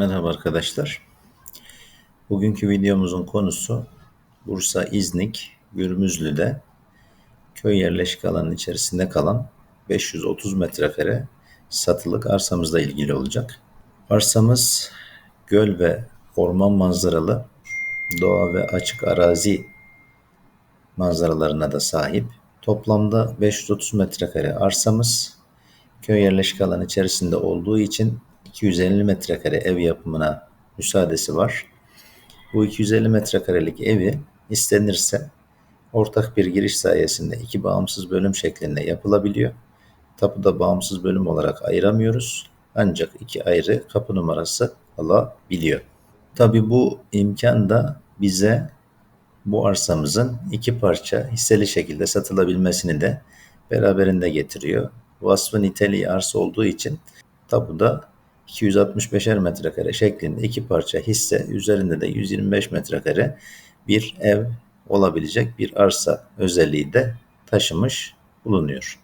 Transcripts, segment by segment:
Merhaba arkadaşlar. Bugünkü videomuzun konusu Bursa İznik Gürmüzlü'de köy yerleşik alanının içerisinde kalan 530 metrekare satılık arsamızla ilgili olacak. Arsamız göl ve orman manzaralı doğa ve açık arazi manzaralarına da sahip. Toplamda 530 metrekare arsamız köy yerleşik alanı içerisinde olduğu için 250 metrekare ev yapımına müsaadesi var. Bu 250 metrekarelik evi istenirse ortak bir giriş sayesinde iki bağımsız bölüm şeklinde yapılabiliyor. Tapuda bağımsız bölüm olarak ayıramıyoruz. Ancak iki ayrı kapı numarası alabiliyor. Tabi bu imkan da bize bu arsamızın iki parça hisseli şekilde satılabilmesini de beraberinde getiriyor. Vasfı niteliği arsa olduğu için tapuda 265'er metrekare şeklinde iki parça hisse üzerinde de 125 metrekare bir ev olabilecek bir arsa özelliği de taşımış bulunuyor.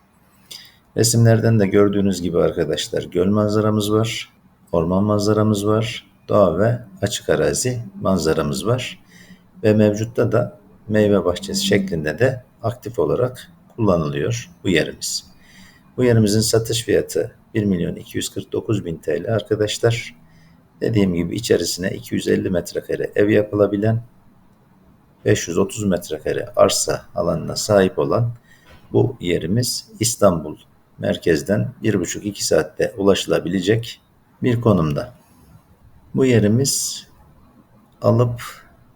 Resimlerden de gördüğünüz gibi arkadaşlar göl manzaramız var, orman manzaramız var, doğa ve açık arazi manzaramız var ve mevcutta da meyve bahçesi şeklinde de aktif olarak kullanılıyor bu yerimiz. Bu yerimizin satış fiyatı 1 milyon 249 bin TL arkadaşlar. Dediğim gibi içerisine 250 metrekare ev yapılabilen 530 metrekare arsa alanına sahip olan bu yerimiz İstanbul merkezden 1,5-2 saatte ulaşılabilecek bir konumda. Bu yerimiz alıp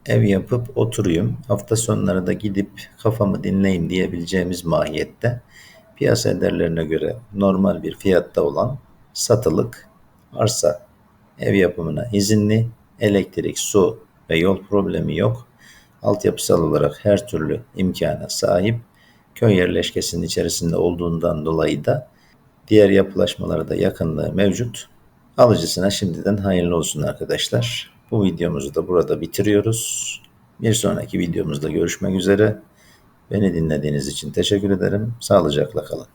ev yapıp oturuyum. Hafta sonları da gidip kafamı dinleyeyim diyebileceğimiz mahiyette piyasa değerlerine göre normal bir fiyatta olan satılık arsa ev yapımına izinli, elektrik, su ve yol problemi yok. Altyapısal olarak her türlü imkana sahip. Köy yerleşkesinin içerisinde olduğundan dolayı da diğer yapılaşmalara da yakınlığı mevcut. Alıcısına şimdiden hayırlı olsun arkadaşlar. Bu videomuzu da burada bitiriyoruz. Bir sonraki videomuzda görüşmek üzere. Beni dinlediğiniz için teşekkür ederim. Sağlıcakla kalın.